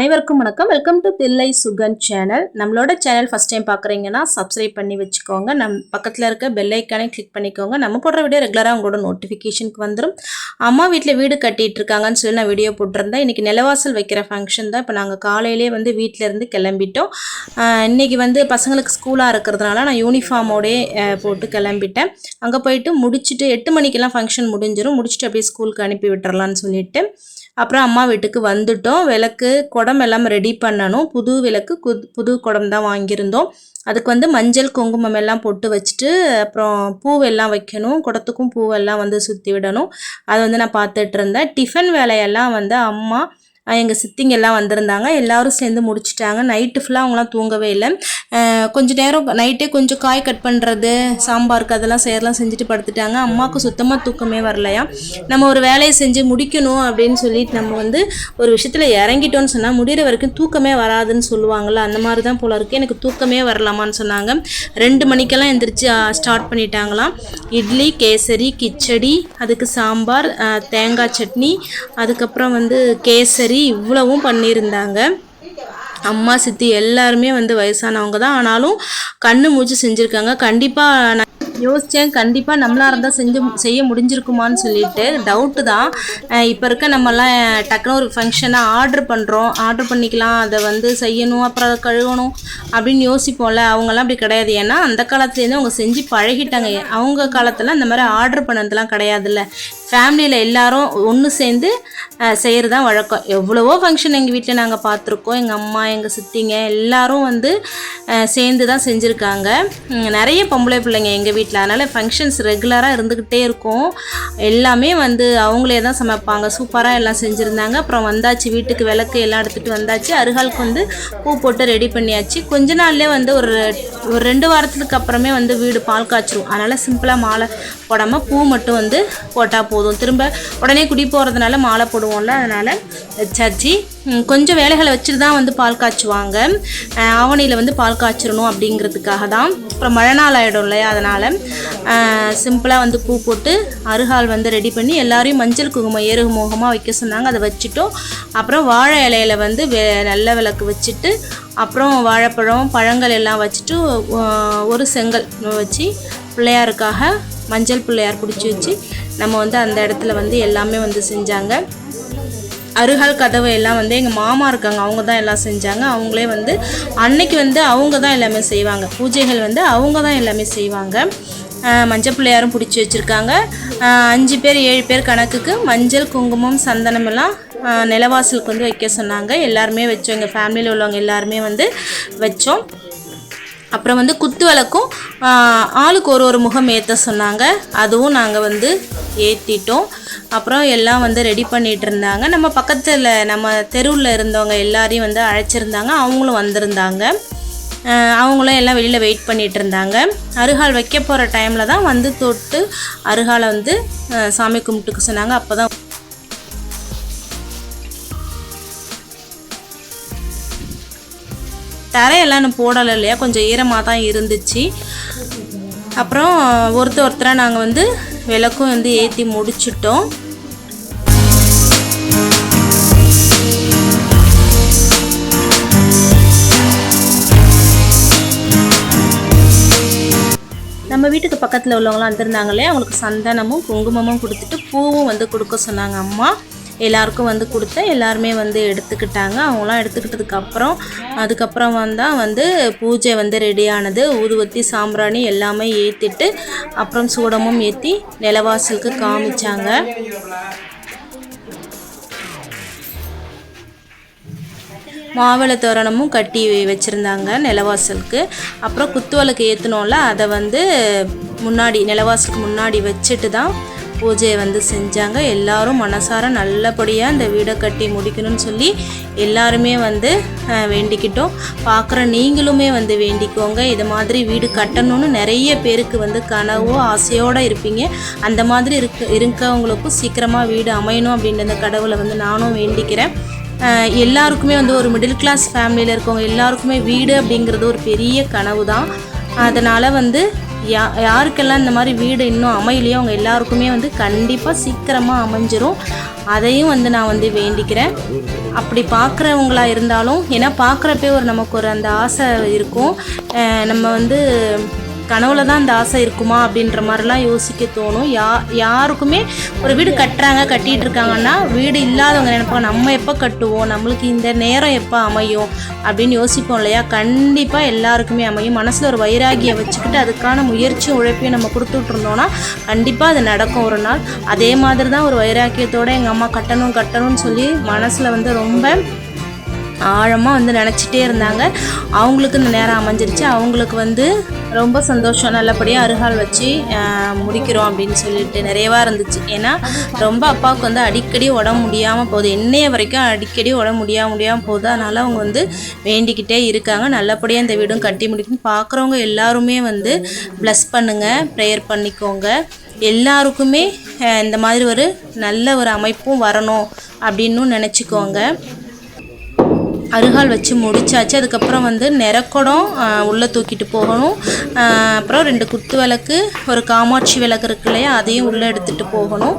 அனைவருக்கும் வணக்கம். Welcome to Thillai Sugan channel நம்மளோட சேனல் ஃபஸ்ட் டைம் பார்க்குறீங்கன்னா சப்ஸ்கிரைப் பண்ணி வச்சுக்கோங்க. நம் பக்கத்தில் இருக்க பெல்லைக்கானே கிளிக் பண்ணிக்கோங்க. நம்ம போடுற வீடியோ ரெகுலராக உங்களோட நோட்டிஃபிகேஷனுக்கு வந்துடும் அம்மா வீட்டில் வீடு கட்டிகிட்டு இருக்காங்கன்னு சொல்லி நான் வீடியோ போட்டிருந்தேன். இன்றைக்கி நிலவாசல் வைக்கிற ஃபங்க்ஷன் தான். இப்போ நாங்கள் காலையிலே வந்து வீட்டில் இருந்து கிளம்பிட்டோம். இன்றைக்கி இன்னைக்கு வந்து பசங்களுக்கு ஸ்கூலாக இருக்கிறதுனால நான் யூனிஃபார்மோடே போட்டு கிளம்பிட்டேன். அங்கே போயிட்டு முடிச்சுட்டு எட்டு மணிக்கெல்லாம் ஃபங்க்ஷன் முடிஞ்சிடும் முடிச்சுட்டு அப்படியே ஸ்கூலுக்கு அனுப்பி விட்டுறலான்னு சொல்லிட்டு. அப்புறம் அம்மா வீட்டுக்கு வந்துட்டோம். விளக்கு குடம் எல்லாம் ரெடி பண்ணணும். புது விளக்கு புது குடம் தான் வாங்கியிருந்தோம். அதுக்கு வந்து மஞ்சள் குங்குமம் எல்லாம் போட்டு வச்சுட்டு அப்புறம் பூவெல்லாம் வைக்கணும். குடத்துக்கும் பூவெல்லாம் வந்து சுற்றி விடணும். அதை வந்து நான் பார்த்துட்டு இருந்தேன். டிஃபன் வேலையெல்லாம் வந்து அம்மா எங்கள் சித்திங்க எல்லாம் வந்திருந்தாங்க. எல்லோரும் சேர்ந்து முடிச்சிட்டாங்க. நைட்டு ஃபுல்லாக அவங்களாம் தூங்கவே இல்லை. கொஞ்சம் நேரம் நைட்டே கொஞ்சம் காய் கட் பண்ணுறது சாம்பாருக்கு அதெல்லாம் செய்யலாம் செஞ்சுட்டு படுத்துட்டாங்க. அம்மாவுக்கு சுத்தமாக தூக்கமே வரலையா? நம்ம ஒரு வேலையை செஞ்சு முடிக்கணும் அப்படின்னு சொல்லிட்டு நம்ம வந்து ஒரு விஷயத்தில் இறங்கிட்டோம்னு சொன்னால் முடிகிற வரைக்கும் தூக்கமே வராதுன்னு சொல்லுவாங்கள்ல அந்த மாதிரி தான் போல இருக்குது எனக்கு தூக்கமே வரலாமான்னு சொன்னாங்க. ரெண்டு மணிக்கெல்லாம் எந்திரிச்சு ஸ்டார்ட் பண்ணிட்டாங்களாம். இட்லி கேசரி கிச்சடி அதுக்கு சாம்பார் தேங்காய் சட்னி அதுக்கப்புறம் வந்து கேசரி இவ்வளவும் பண்ணியிருந்தாங்க. அம்மா சித்தி எல்லாருமே வந்து வயசானவங்க தான். ஆனாலும் கண்ணு மூச்சு செஞ்சுருக்காங்க. கண்டிப்பாக நான் யோசித்தேன் கண்டிப்பாக நம்மளாக இருந்தால் செஞ்சு செய்ய முடிஞ்சிருக்குமான்னு சொல்லிட்டு டவுட்டு தான். இப்போ இருக்க நம்மலாம் டக்குன்னு ஒரு ஃபங்க்ஷனாக ஆர்டர் பண்ணுறோம் ஆர்டர் பண்ணிக்கலாம். அதை வந்து செய்யணும். அப்புறம் அதை கழுவணும் அப்படின்னு யோசிப்போம்ல. அவங்கெல்லாம் அப்படி கிடையாது. ஏன்னா அந்த காலத்துலேருந்து அவங்க செஞ்சு பழகிட்டாங்க. அவங்க காலத்தில் அந்த மாதிரி ஆர்டர் பண்ணதெல்லாம் கிடையாதுல்ல. ஃபேமிலியில் எல்லாரும் ஒன்று சேர்ந்து செய்கிறது தான் வழக்கம். எவ்வளவோ ஃபங்க்ஷன் எங்கள் வீட்டில் நாங்கள் பார்த்துருக்கோம். எங்கள் அம்மா எங்கள் சித்திங்க எல்லாரும் வந்து சேர்ந்து தான் செஞ்சுருக்காங்க. நிறைய பொம்பளை பிள்ளைங்க எங்கள் வீட்டில் அதனால் ஃபங்க்ஷன்ஸ் ரெகுலராக இருந்துக்கிட்டே இருக்கும். எல்லாமே வந்து அவங்களே தான் சமைப்பாங்க. சூப்பராக எல்லாம் செஞ்சுருந்தாங்க. அப்புறம் வந்தாச்சு வீட்டுக்கு விளக்கு எல்லாம் எடுத்துகிட்டு வந்தாச்சு. அருகாலுக்கு வந்து பூ போட்டு ரெடி பண்ணியாச்சு. கொஞ்ச நாள்லேயே வந்து ஒரு ஒரு ரெண்டு வாரத்துக்கு அப்புறமே வந்து வீடு பால் காய்ச்சிரும். அதனால் சிம்பிளாக மாலை போடாமல் பூ மட்டும் வந்து போட்டால் போதும். திரும்ப உடனே குடி போகிறதுனால மாலை போடுவோம்ல அதனால் வச்சாச்சு கொஞ்சம் வேலைகளை வச்சுட்டு தான் வந்து பால் காய்ச்சுவாங்க. ஆவணியில் வந்து பால் காய்ச்சிடணும் அப்படிங்கிறதுக்காக தான். அப்புறம் மழை நாள் ஆகிடும் இல்லையா அதனால் சிம்பிளாக வந்து பூ போட்டு அருகால் வந்து ரெடி பண்ணி எல்லாரையும் மஞ்சள் குங்குமம் ஏறுகு முகமாக வைக்க சொன்னாங்க. அதை வச்சுட்டோம். அப்புறம் வாழை இலையில வந்து வெ நல்ல விளக்கு வச்சுட்டு அப்புறம் வாழைப்பழம் பழங்கள் எல்லாம் வச்சுட்டு ஒரு செங்கல் வச்சு பிள்ளையாருக்காக மஞ்சள் பிள்ளையார் பிடிச்சி வச்சு நம்ம வந்து அந்த இடத்துல வந்து எல்லாமே வந்து செஞ்சாங்க. அருகால் கதவு எல்லாம் வந்து எங்கள் மாமா இருக்காங்க அவங்க தான் எல்லாம் செஞ்சாங்க. அவங்களே வந்து அன்னைக்கு வந்து அவங்க தான் எல்லாமே செய்வாங்க. பூஜைகள் வந்து அவங்க தான் எல்லாமே செய்வாங்க. மஞ்சள் பிள்ளையாரும் பிடிச்சி வச்சுருக்காங்க. அஞ்சு பேர் ஏழு பேர் கணக்குக்கு மஞ்சள் குங்குமம் சந்தனம் எல்லாம் நிலவாசலுக்கு வந்து வைக்க சொன்னாங்க. எல்லாருமே வச்சோம். எங்கள் ஃபேமிலியில் உள்ளவங்க எல்லாருமே வந்து வச்சோம். அப்புறம் வந்து குத்து விளக்கும் ஆளுக்கு ஒரு ஒரு முகம் ஏற்ற சொன்னாங்க. அதுவும் நாங்கள் வந்து ஏற்றிட்டோம் அப்புறம் எல்லாம் வந்து ரெடி பண்ணிகிட்டு இருந்தாங்க. நம்ம பக்கத்தில் நம்ம தெருவில் இருந்தவங்க எல்லாரையும் வந்து அழைச்சிருந்தாங்க. அவங்களும் வந்திருந்தாங்க. அவங்களும் எல்லாம் வெளியில் வெயிட் பண்ணிகிட்டு இருந்தாங்க. அருகால் வைக்க போகிற டைமில் தான் வந்து தொட்டு அருகாலை வந்து சாமி கும்பிட்டுக்க சொன்னாங்க. அப்போ தான் தரையெல்லாம் இன்னும் போடலை இல்லையா? கொஞ்சம் ஈரமாக தான் இருந்துச்சு. அப்புறம் ஒருத்தர் ஒருத்தராக நாங்கள் வந்து விளக்கும் வந்து ஏற்றி முடிச்சிட்டோம். நம்ம வீட்டுக்கு பக்கத்தில் உள்ளவங்களாம் வந்திருந்தாங்களே அவங்களுக்கு சந்தனமும் குங்குமமும் கொடுத்துட்டு பூவும் வந்து கொடுக்க சொன்னாங்க அம்மா. எல்லாருக்கும் வந்து கொடுத்தேன் எல்லாருமே வந்து எடுத்துக்கிட்டாங்க. அவங்களாம் எடுத்துக்கிட்டதுக்கப்புறம் அதுக்கப்புறம் வந்தால் வந்து பூஜை வந்து ரெடியானது. ஊதுவத்தி சாம்பிராணி எல்லாமே ஏற்றிட்டு அப்புறம் சூடமும் ஏற்றி நிலவாசலுக்கு காமிச்சாங்க. மாவிளை தோரணமும் கட்டி வச்சுருந்தாங்க நிலவாசலுக்கு. அப்புறம் குத்துவலுக்கு ஏற்றினோம்ல அதை வந்து முன்னாடி நிலவாசலுக்கு முன்னாடி வச்சுட்டு தான் பூஜையை வந்து செஞ்சாங்க. எல்லாரும் மனசார நல்லபடியாக இந்த வீடை கட்டி முடிக்கணும்னு சொல்லி எல்லாருமே வந்து வேண்டிக்கிட்டோம். பார்க்குற நீங்களுமே வந்து வேண்டிக்கோங்க. இது மாதிரி வீடு கட்டணும்னு நிறைய பேருக்கு வந்து கனவோ ஆசையோடு இருப்பீங்க. அந்த மாதிரி இருக்க இருக்கவங்களுக்கும் சீக்கிரமாக வீடு அமையணும் அப்படின்ற அந்த கடவுளை வந்து நானும் வேண்டிக்கிறேன். எல்லாருக்குமே வந்து ஒரு மிடில் கிளாஸ் ஃபேமிலியில் இருக்கவங்க எல்லாருக்குமே வீடு அப்படிங்கிறது ஒரு பெரிய கனவு தான் அதனால் வந்து யா யாருக்கெல்லாம் இந்த மாதிரி வீடு இன்னும் அமையலையோ அவங்க எல்லாருக்குமே வந்து கண்டிப்பாக சீக்கிரமாக அமைஞ்சிரும். அதையும் வந்து நான் வந்து வேண்டிக்கிறேன். அப்படி பார்க்குறவங்களா இருந்தாலும் ஏன்னா பார்க்குறப்பே ஒரு நமக்கு ஒரு அந்த ஆசை இருக்கும். நம்ம வந்து கனவுல தான் அந்த ஆசை இருக்குமா அப்படின்ற மாதிரிலாம் யோசிக்க தோணும். யா யாருக்குமே ஒரு வீடு கட்டுறாங்க கட்டிட்டு இருக்காங்கன்னா வீடு இல்லாதவங்க நினைப்பாங்க நம்ம எப்போ கட்டுவோம்? நம்மளுக்கு இந்த நேரம் எப்போ அமையும்? அப்படின்னு யோசிப்போம் இல்லையா? கண்டிப்பாக எல்லாருக்குமே அமையும். மனசில் ஒரு வைராகியை வச்சுக்கிட்டு அதுக்கான முயற்சியும் உழைப்பையும் நம்ம கொடுத்துட்டு இருந்தோம்னா கண்டிப்பாக அது நடக்கும் ஒரு நாள். அதே மாதிரி தான் ஒரு வைராக்கியத்தோடு எங்கள் அம்மா கட்டணும் கட்டணும்னு சொல்லி மனசில் வந்து ரொம்ப ஆழமாக வந்து நினச்சிட்டே இருந்தாங்க. அவங்களுக்கு இந்த நேரம் அமைஞ்சிருச்சு. அவங்களுக்கு வந்து ரொம்ப சந்தோஷம். நல்லபடியாக அருகால் வச்சு முடிக்கிறோம் அப்படின்னு சொல்லிட்டு நிறையவாக இருந்துச்சு. ஏன்னா ரொம்ப அப்பாவுக்கு வந்து அடிக்கடி உடம்பு முடியாமல் போகுது. என்னைய வரைக்கும் அடிக்கடி உடம்பு முடியாமல் முடியாமல் போகுது. அதனால் அவங்க வந்து வேண்டிக்கிட்டே இருக்காங்க. நல்லபடியாக இந்த வீடும் கட்டி முடிக்கணும். பார்க்குறவங்க எல்லாருமே வந்து ப்ளஸ் பண்ணுங்கள் ப்ரேயர் பண்ணிக்கோங்க. எல்லாருக்குமே இந்த மாதிரி ஒரு நல்ல ஒரு அமைப்பும் வரணும் அப்படின்னு நினச்சிக்கோங்க. அருகால் வச்சு முடிச்சாச்சு. அதுக்கப்புறம் வந்து நிறக்குடம் உள்ளே தூக்கிட்டு போகணும். அப்புறம் ரெண்டு குத்து விளக்கு ஒரு காமாட்சி விளக்கு இருக்கு இல்லையா அதையும் உள்ளே எடுத்துகிட்டு போகணும்.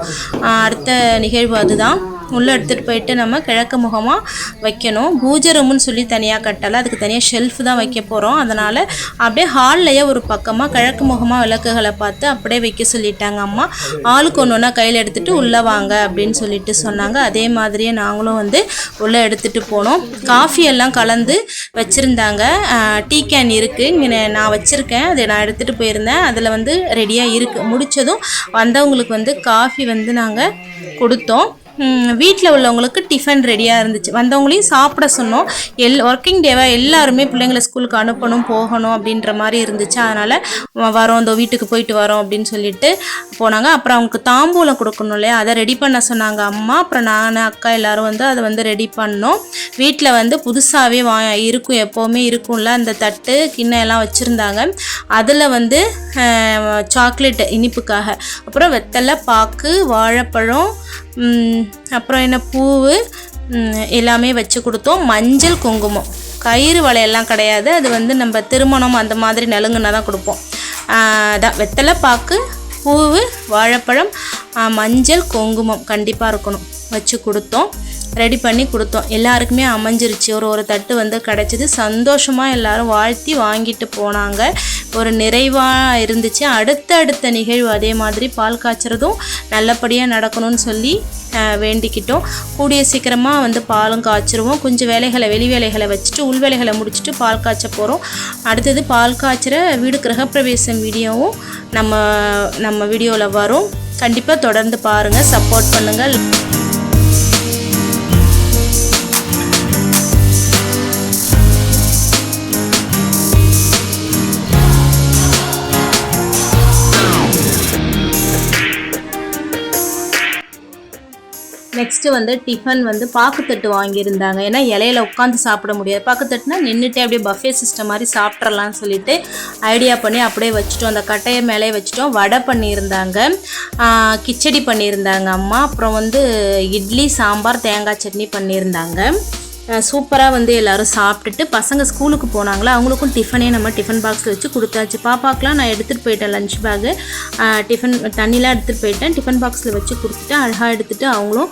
அடுத்த நிகழ்வு அதுதான். உள்ளே எடுத்துகிட்டு போயிட்டு நம்ம கிழக்கு முகமாக வைக்கணும். பூஜை ரூம்னு சொல்லி தனியாக கட்டலை. அதுக்கு தனியாக ஷெல்ஃப் தான் வைக்க போகிறோம். அதனால் அப்படியே ஹால்லையே ஒரு பக்கமாக கிழக்கு முகமாக விளக்குகளை பார்த்து அப்படியே வைக்க சொல்லிட்டாங்க அம்மா. ஆளுக்கு ஒன்று ஒன்றா கையில் எடுத்துகிட்டு உள்ளே வாங்க அப்படின்னு சொல்லிட்டு சொன்னாங்க. அதே மாதிரியே நாங்களும் வந்து உள்ளே எடுத்துகிட்டு போனோம். காஃபி எல்லாம் கலந்து வச்சுருந்தாங்க. டீ கேன் இருக்குது இங்கே நான் வச்சுருக்கேன். அதை நான் எடுத்துகிட்டு போயிருந்தேன். அதில் வந்து ரெடியாக இருக்குது முடித்ததும் வந்தவங்களுக்கு வந்து காஃபி வந்து நாங்கள் கொடுத்தோம். வீட்டில் உள்ளவங்களுக்கு டிஃபன் ரெடியாக இருந்துச்சு. வந்தவங்களையும் சாப்பிட சொன்னோம். எல் ஒர்க்கிங் டேவாக எல்லாருமே பிள்ளைங்களை ஸ்கூலுக்கு அனுப்பணும் போகணும் அப்படின்ற மாதிரி இருந்துச்சு. அதனால் வரோம் இந்த வீட்டுக்கு போயிட்டு வரோம் அப்படின்னு சொல்லிட்டு போனாங்க. அப்புறம் அவங்களுக்கு தாம்பூலம் கொடுக்கணும் இல்லையா? அதை ரெடி பண்ண சொன்னாங்க அம்மா. அப்புறம் நான் அக்கா எல்லாரும் வந்து அதை வந்து ரெடி பண்ணோம். வீட்டில் வந்து புதுசாகவே வா இருக்கும் எப்போவுமே இருக்கும்ல அந்த தட்டு கிண்ணம் எல்லாம் வச்சுருந்தாங்க. அதில் வந்து சாக்லேட் இனிப்புக்காக. அப்புறம் வெத்தலை பாக்கு வாழைப்பழம் அப்புறம் என்ன பூவு எல்லாமே வச்சு கொடுத்தோம். மஞ்சள் குங்குமம். கயிறு வலையெல்லாம் கிடையாது. அது வந்து நம்ம திருமணம் அந்த மாதிரி நலுங்குனா தான் கொடுப்போம். அதான் வெத்தலை பாக்கு பூவு வாழைப்பழம் மஞ்சள் குங்குமம் கண்டிப்பாக இருக்கணும். வச்சு கொடுத்தோம். ரெடி பண்ணி கொடுத்தோம். எல்லாருக்குமே அமைஞ்சிருச்சு. ஒரு ஒரு தட்டு வந்து கிடச்சிது. சந்தோஷமாக எல்லாரும் வாழ்த்தி வாங்கிட்டு போனாங்க. ஒரு நிறைவாக இருந்துச்சு. அடுத்தடுத்த நிகழ்வு அதே மாதிரி பால் காய்ச்சறதும் நல்லபடியாக நடக்கணும்னு சொல்லி வேண்டிக்கிட்டோம். கூடிய சீக்கிரமாக வந்து பாலும் காய்ச்சிருவோம். கொஞ்சம் வேலைகளை வெளி வேலைகளை வச்சுட்டு உள் வேலைகளை முடிச்சுட்டு பால் காய்ச்ச போகிறோம் அடுத்தது பால் காய்ச்சிற வீடு கிரகப்பிரவேசம் வீடியோவும் நம்ம நம்ம வீடியோவில் வரும். கண்டிப்பாக தொடர்ந்து பாருங்கள் சப்போர்ட் பண்ணுங்கள். நெக்ஸ்ட்டு வந்து டிஃபன் வந்து பாக்குத்தட்டு வாங்கியிருந்தாங்க. ஏன்னா இலையில உட்காந்து சாப்பிட முடியாது. பாக்குத்தட்டுனா நின்றுட்டே அப்படியே பஃபே சிஸ்டம் மாதிரி சாப்பிட்றலாம்னு சொல்லிட்டு ஐடியா பண்ணி அப்படியே வச்சுட்டோம். அந்த கட்டையை மேலே வச்சுட்டோம். வடை பண்ணியிருந்தாங்க. கிச்சடி பண்ணியிருந்தாங்க அம்மா. அப்புறம் வந்து இட்லி சாம்பார் தேங்காய் சட்னி பண்ணியிருந்தாங்க. சூப்பராக வந்து எல்லோரும் சாப்பிட்டுட்டு பசங்க ஸ்கூலுக்கு போனாங்களா அவங்களுக்கும் டிஃபனே நம்ம டிஃபன் பாக்ஸில் வச்சு கொடுத்தாச்சு. பாப்பாக்கெலாம் நான் எடுத்துகிட்டு போயிட்டேன் லஞ்ச் பேக்கு டிஃபன் தண்ணிலாம் எடுத்துகிட்டு போயிட்டேன். டிஃபன் பாக்ஸில் வச்சு கொடுத்துட்டு அழகாக எடுத்துகிட்டு அவங்களும்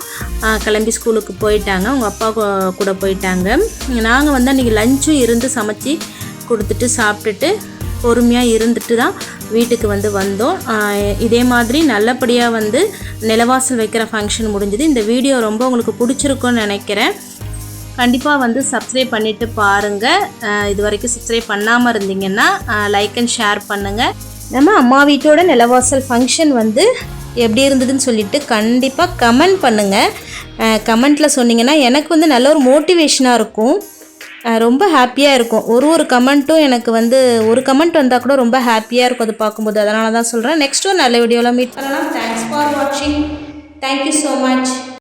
கிளம்பி ஸ்கூலுக்கு போயிட்டாங்க. அவங்க அப்பா கூட போயிட்டாங்க. நாங்கள் வந்து அன்றைக்கி லஞ்சும் இருந்து சமைச்சி கொடுத்துட்டு சாப்பிட்டுட்டு பொறுமையாக இருந்துட்டு தான் வீட்டுக்கு வந்து வந்தோம். இதே மாதிரி நல்லபடியாக வந்து நிலவாசல் வைக்கிற ஃபங்க்ஷன் முடிஞ்சுது. இந்த வீடியோ ரொம்ப உங்களுக்கு பிடிச்சிருக்குன்னு நினைக்கிறேன். கண்டிப்பாக வந்து சப்ஸ்கிரைப் பண்ணிவிட்டு பாருங்கள் இது வரைக்கும் சப்ஸ்கிரைப் பண்ணாமல் இருந்தீங்கன்னா லைக் அண்ட் ஷேர் பண்ணுங்கள் நம்ம அம்மா வீட்டோட நிலவாசல் ஃபங்க்ஷன் வந்து எப்படி இருந்ததுன்னு சொல்லிட்டு கண்டிப்பாக கமெண்ட் பண்ணுங்கள் கமெண்ட்டில் சொன்னீங்கன்னா எனக்கு வந்து நல்ல ஒரு மோட்டிவேஷனாக இருக்கும். ரொம்ப ஹாப்பியாக இருக்கும். ஒரு ஒரு கமெண்ட்டும் எனக்கு வந்து ஒரு கமெண்ட் வந்தால் கூட ரொம்ப ஹாப்பியாக இருக்கும். அது பார்க்கும்போது அதனால தான் சொல்கிறேன் நெக்ஸ்ட் ஒரு நல்ல வீடியோவில் மீட் பண்ணலாம். தேங்க்ஸ் ஃபார் வாட்சிங் தேங்க்யூ ஸோ மச்